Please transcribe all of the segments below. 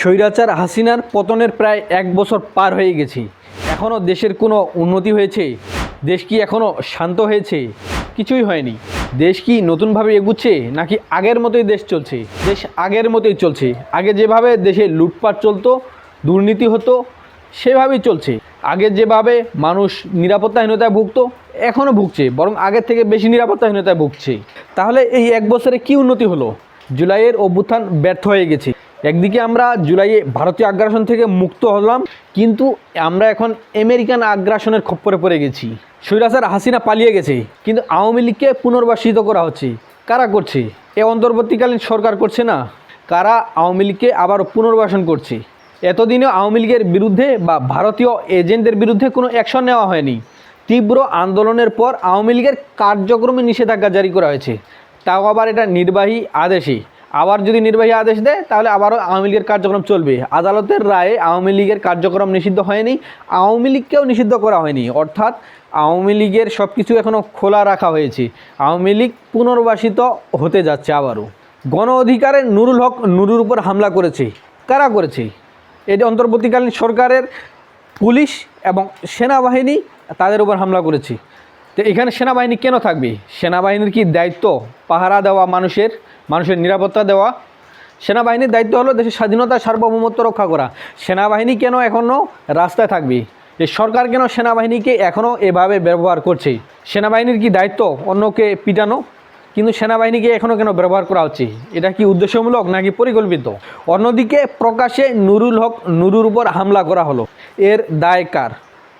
স্বৈরাচার হাসিনার পতনের প্রায় এক বছর পার হয়ে গেছে। এখনও দেশের কোনো উন্নতি হয়েছে? দেশ কি এখনও শান্ত হয়েছে? কিছুই হয়নি। দেশ কি নতুনভাবে এগুচ্ছে? নাকি আগের মতোই দেশ চলছে? দেশ আগের মতোই চলছে। আগে যেভাবে দেশে লুটপাট চলতো, দুর্নীতি হতো, সেভাবেই চলছে। আগে যেভাবে মানুষ নিরাপত্তাহীনতায় ভুগত, এখনও ভুগছে, বরং আগের থেকে বেশি নিরাপত্তাহীনতায় ভুগছে। তাহলে এই এক বছরে কি উন্নতি হলো? জুলাইয়ের অভ্যুত্থান ব্যর্থ হয়ে গেছে। একদিকে আমরা জুলাইয়ে ভারতীয় আগ্রাসন থেকে মুক্ত হলাম, কিন্তু আমরা এখন আমেরিকান আগ্রাসনের খপ্পরে পড়ে গেছি। স্বৈরাচার হাসিনা পালিয়ে গেছে, কিন্তু আওয়ামী লীগকে পুনর্বাসিত করা হচ্ছে। কারা করছে? এ অন্তর্বর্তীকালীন সরকার করছে না। কারা আওয়ামী লীগকে আবার পুনর্বাসন করছে? এতদিনে আওয়ামী লীগের বিরুদ্ধে বা ভারতীয় এজেন্টদের বিরুদ্ধে কোনো অ্যাকশন নেওয়া হয়নি। তীব্র আন্দোলনের পর আওয়ামী লীগের কার্যক্রমে নিষেধাজ্ঞা জারি করা হয়েছে। তাও আবার এটা নির্বাহী আদেশে। আবার যদি নির্বাহী আদেশ দেয়, তাহলে আবারও আওয়ামী লীগের কার্যক্রম চলবে। আদালতের রায়ে আওয়ামী লীগের কার্যক্রম নিষিদ্ধ হয়নি। আওয়ামী লীগকেও নিষিদ্ধ করা হয়নি। অর্থাৎ আওয়ামী লীগের সব কিছু এখনও খোলা রাখা হয়েছে। আওয়ামী লীগ পুনর্বাসিত হতে যাচ্ছে আবারও। গণ অধিকারে নুরুল হক নুরুর উপর হামলা করেছে। কারা করেছে? এটি অন্তর্বর্তীকালীন সরকারের পুলিশ এবং সেনাবাহিনী তাদের উপর হামলা করেছে। তো এখানে সেনাবাহিনী কেন থাকবে? সেনাবাহিনীর কি দায়িত্ব? পাহারা দেওয়া মানুষের মানুষের নিরাপত্তা দেওয়া। সেনাবাহিনীর দায়িত্ব হলো দেশের স্বাধীনতা, সার্বভৌমত্ব রক্ষা করা। সেনাবাহিনী কেন এখনও রাস্তায় থাকবে? যে সরকার কেন সেনাবাহিনীকে এখনও এভাবে ব্যবহার করছে? সেনাবাহিনীর কি দায়িত্ব অন্যকে পিটানো? কিন্তু সেনাবাহিনীকে এখনও কেন ব্যবহার করা হচ্ছে? এটা কি উদ্দেশ্যমূলক নাকি পরিকল্পিত? অন্যদিকে প্রকাশে নুরুল হক নুরুর উপর হামলা করা হলো। এর দায় কার?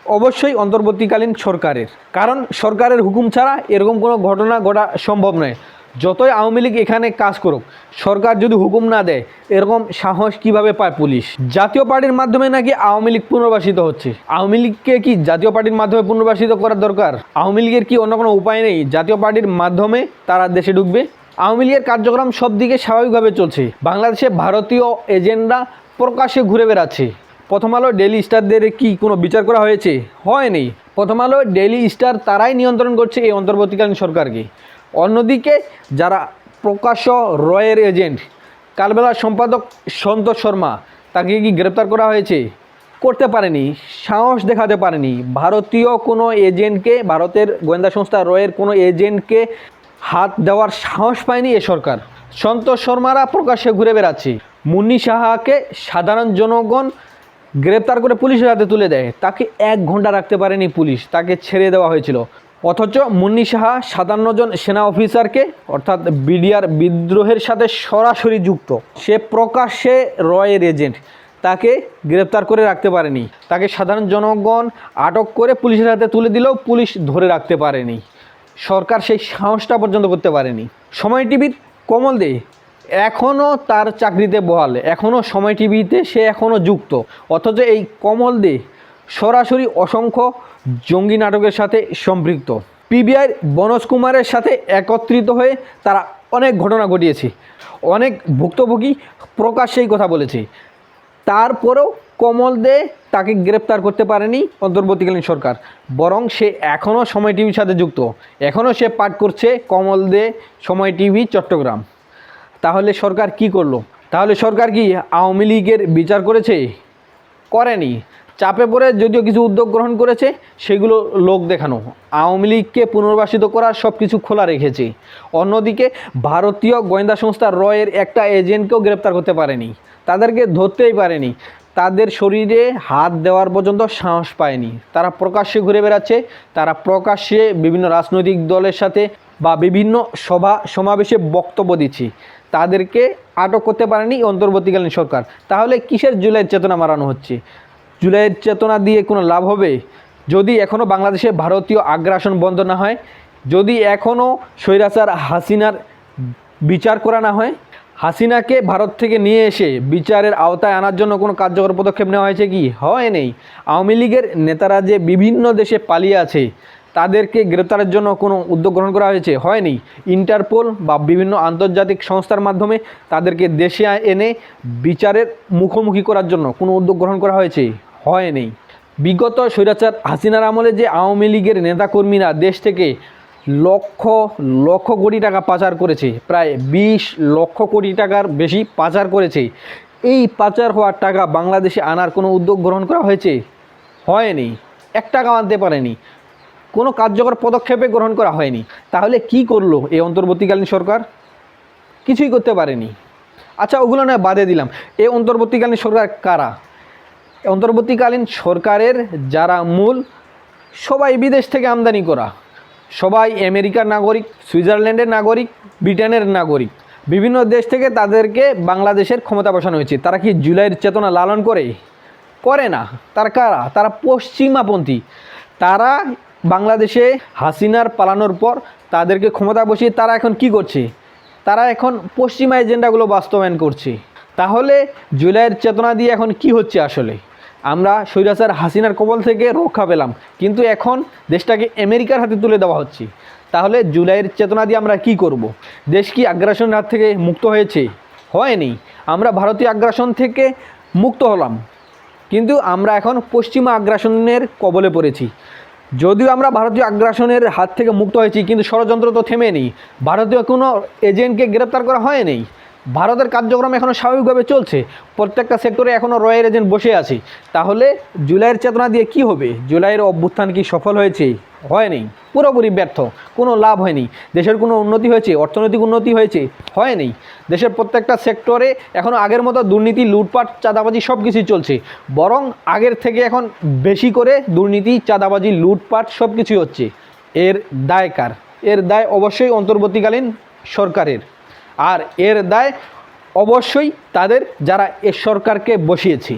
অবশ্যই অন্তর্বর্তীকালীন সরকারের। কারণ সরকারের হুকুম ছাড়া এরকম কোনো ঘটনা ঘটা সম্ভব নয়। যতই আওয়ামী লীগ এখানে কাজ করুক, সরকার যদি হুকুম না দেয়, এরকম সাহস কীভাবে পায় পুলিশ? জাতীয় পার্টির মাধ্যমে নাকি আওয়ামী লীগ পুনর্বাসিত হচ্ছে? আওয়ামী লীগকে কি জাতীয় পার্টির মাধ্যমে পুনর্বাসিত করার দরকার? আওয়ামী লীগের কি অন্য কোনো উপায় নেই? জাতীয় পার্টির মাধ্যমে তারা দেশে ঢুকবে? আওয়ামী লীগের কার্যক্রম সব দিকে স্বাভাবিকভাবে চলছে। বাংলাদেশে ভারতীয় এজেন্ডা প্রকাশ্যে ঘুরে বেড়াচ্ছে। প্রথম আলো ডেইলি স্টারদের কি কোনো বিচার করা হয়েছে? হয়নি। প্রথম আলো ডেইলি স্টার তারাই নিয়ন্ত্রণ করছে এই অন্তর্বর্তীকালীন সরকারকে। অন্যদিকে যারা প্রকাশ্য রয়ের এজেন্ট, কালবেলার সম্পাদক সন্তোষ শর্মা তাকে কি গ্রেপ্তার করা হয়েছে? করতে পারেনি, সাহস দেখাতে পারেনি। ভারতীয় কোনো এজেন্টকে, ভারতের গোয়েন্দা সংস্থা রয়ের কোনো এজেন্টকে হাত দেওয়ার সাহস পায়নি এ সরকার। সন্তোষ শর্মারা প্রকাশ্যে ঘুরে বেড়াচ্ছে। মুন্নি সাহাকে সাধারণ জনগণ গ্রেপ্তার করে পুলিশের হাতে তুলে দেয়। তাকে এক ঘণ্টা রাখতে পারেনি পুলিশ, তাকে ছেড়ে দেওয়া হয়েছিল। অথচ মুন্নি সাহা সাতান্ন জন সেনা অফিসারকে, অর্থাৎ বিডিআর বিদ্রোহের সাথে সরাসরি যুক্ত। সে প্রকাশ্যে রয়ের এজেন্ট। তাকে গ্রেপ্তার করে রাখতে পারেনি। তাকে সাধারণ জনগণ আটক করে পুলিশের হাতে তুলে দিলেও পুলিশ ধরে রাখতে পারেনি। সরকার সেই সাহসটা পর্যন্ত করতে পারেনি। সময় টিভির কমল দে এখনও তার চাকরিতে বহাল। এখনও সময় টিভিতে সে এখনও যুক্ত। অথচ এই কমল দে সরাসরি অসংখ্য জঙ্গি নাটকের সাথে সম্পৃক্ত। পিবিআইয়ের বনজ কুমারের সাথে একত্রিত হয়ে তারা অনেক ঘটনা ঘটিয়েছে। অনেক ভুক্তভোগী প্রকাশ্যেই কথা বলেছে। তারপরেও কমল দে তাকে গ্রেপ্তার করতে পারেনি অন্তর্বর্তীকালীন সরকার, বরং সে এখনও সময় টিভির সাথে যুক্ত। এখনও সে পাঠ করছে কমল দে সময় টিভি, চট্টগ্রাম। তাহলে সরকার কি করল? তাহলে সরকার কি আওয়ামী লীগের বিচার করেছে? করেনি। চাপে পড়ে যদিও কিছু উদ্যোগ গ্রহণ করেছে, সেগুলো লোক দেখানো। আওয়ামী লীগকে পুনর্বাসিত করার সব কিছু খোলা রেখেছে। অন্যদিকে, ভারতীয় গোয়েন্দা সংস্থা রয়ের একটা এজেন্টকেও গ্রেপ্তার করতে পারেনি। তাদেরকে ধরতেই পারেনি। তাদের শরীরে হাত দেওয়ার পর্যন্ত সাহস পায়নি। তারা প্রকাশ্যে ঘুরে বেড়াচ্ছে। তারা প্রকাশ্যে বিভিন্ন রাজনৈতিক দলের সাথে বা বিভিন্ন সভা সমাবেশে বক্তব্য দিচ্ছে। তাদেরকে আটক করতে পারেনি অন্তর্বর্তীকালীন সরকার। তাহলে কিসের জুলাইয়ের চেতনা মারানো হচ্ছে? জুলাইয়ের চেতনা দিয়ে কোনো লাভ হবে? যদি এখনও বাংলাদেশে ভারতীয় আগ্রাসন বন্ধ না হয়, যদি এখনও স্বৈরাচার হাসিনার বিচার করা না হয়, হাসিনাকে ভারত থেকে নিয়ে এসে বিচারের আওতায় আনার জন্য কোনো কার্যকর পদক্ষেপ নেওয়া হয়েছে কি? হয় নেই। আওয়ামী লীগের নেতারা যে বিভিন্ন দেশে পালিয়ে আছে, তাদেরকে গ্রেপ্তারের জন্য কোনো উদ্যোগ গ্রহণ করা হয়েছে? হয়নি ইন্টারপোল বা বিভিন্ন আন্তর্জাতিক সংস্থার মাধ্যমে তাদেরকে দেশে এনে বিচারের মুখোমুখি করার জন্য কোনো উদ্যোগ গ্রহণ করা হয়েছে? হয়নি বিগত স্বৈরাচার হাসিনার আমলে যে আওয়ামী লীগের নেতাকর্মীরা দেশ থেকে লক্ষ লক্ষ কোটি টাকা পাচার করেছে, প্রায় বিশ লক্ষ কোটি টাকার বেশি পাচার করেছে, এই পাচার হওয়ার টাকা বাংলাদেশে আনার কোনো উদ্যোগ গ্রহণ করা হয়েছে? হয়নি এক টাকা আনতে পারেনি। কোনো কার্যকর পদক্ষেপে গ্রহণ করা হয়নি। তাহলে কি করল এই অন্তর্বর্তীকালীন সরকার? কিছুই করতে পারেনি। আচ্ছা ওগুলো নয়, বাদে দিলাম। এই অন্তর্বর্তীকালীন সরকার কারা? অন্তর্বর্তীকালীন সরকারের যারা মূল, সবাই বিদেশ থেকে আমদানি করা। সবাই আমেরিকার নাগরিক, সুইজারল্যান্ডের নাগরিক, ব্রিটেনের নাগরিক। বিভিন্ন দেশ থেকে তাদেরকে বাংলাদেশের ক্ষমতা বসানো হয়েছে। তারা কি জুলাইয়ের চেতনা লালন করে? করে না। তার কারা? তারা পশ্চিমাপন্থী। তারা বাংলাদেশে হাসিনার পালানোর পর তাদেরকে ক্ষমতা বসিয়ে তারা এখন কি করছে? তারা এখন পশ্চিমা এজেন্ডাগুলো বাস্তবায়ন করছে। তাহলে জুলাইয়ের চেতনা দিয়ে এখন কি হচ্ছে আসলে? আমরা স্বৈরাচার হাসিনার কবল থেকে রক্ষা পেলাম। কিন্তু এখন দেশটাকে আমেরিকার হাতে তুলে দেওয়া হচ্ছে। তাহলে জুলাইয়ের চেতনা দিয়ে আমরা কি করব। দেশ কি আগ্রাসনের হাত থেকে মুক্ত হয়েছে? হয়নি আমরা ভারতীয় আগ্রাসন থেকে মুক্ত হলাম। কিন্তু আমরা এখন পশ্চিমা আগ্রাসনের কবলে পড়েছি। যদিও আমরা ভারতীয় আগ্রাসনের হাত থেকে মুক্ত হয়েছি, কিন্তু ষড়যন্ত্র তো থেমে নেই ভারতীয় কোনো এজেন্টকে গ্রেপ্তার করা হয়নি। ভারতের কার্যক্রম এখনও স্বাভাবিকভাবে চলছে। প্রত্যেকটা সেক্টরে এখনও রয়্যাল এজেন্ট বসে আছে। তাহলে জুলাইয়ের চেতনা দিয়ে কি হবে? জুলাইয়ের অভ্যুত্থান কি সফল হয়েছে? হয়নি। পুরোপুরি ব্যর্থ। কোনো লাভ হয়নি। দেশের কোনো উন্নতি হয়েছে? অর্থনৈতিক উন্নতি হয়েছে? হয়নি। দেশের প্রত্যেকটা সেক্টরে এখনও আগের মতো দুর্নীতি, লুটপাট, চাঁদাবাজি সব কিছুই চলছে। বরং আগের থেকে এখন বেশি করে দুর্নীতি, চাঁদাবাজি, লুটপাট সব কিছুই হচ্ছে। এর দায় কার? এর দায় অবশ্যই অন্তর্বর্তীকালীন সরকারের। আর এর দায় অবশ্যই তাদের যারা এ সরকারকে বসিয়েছে।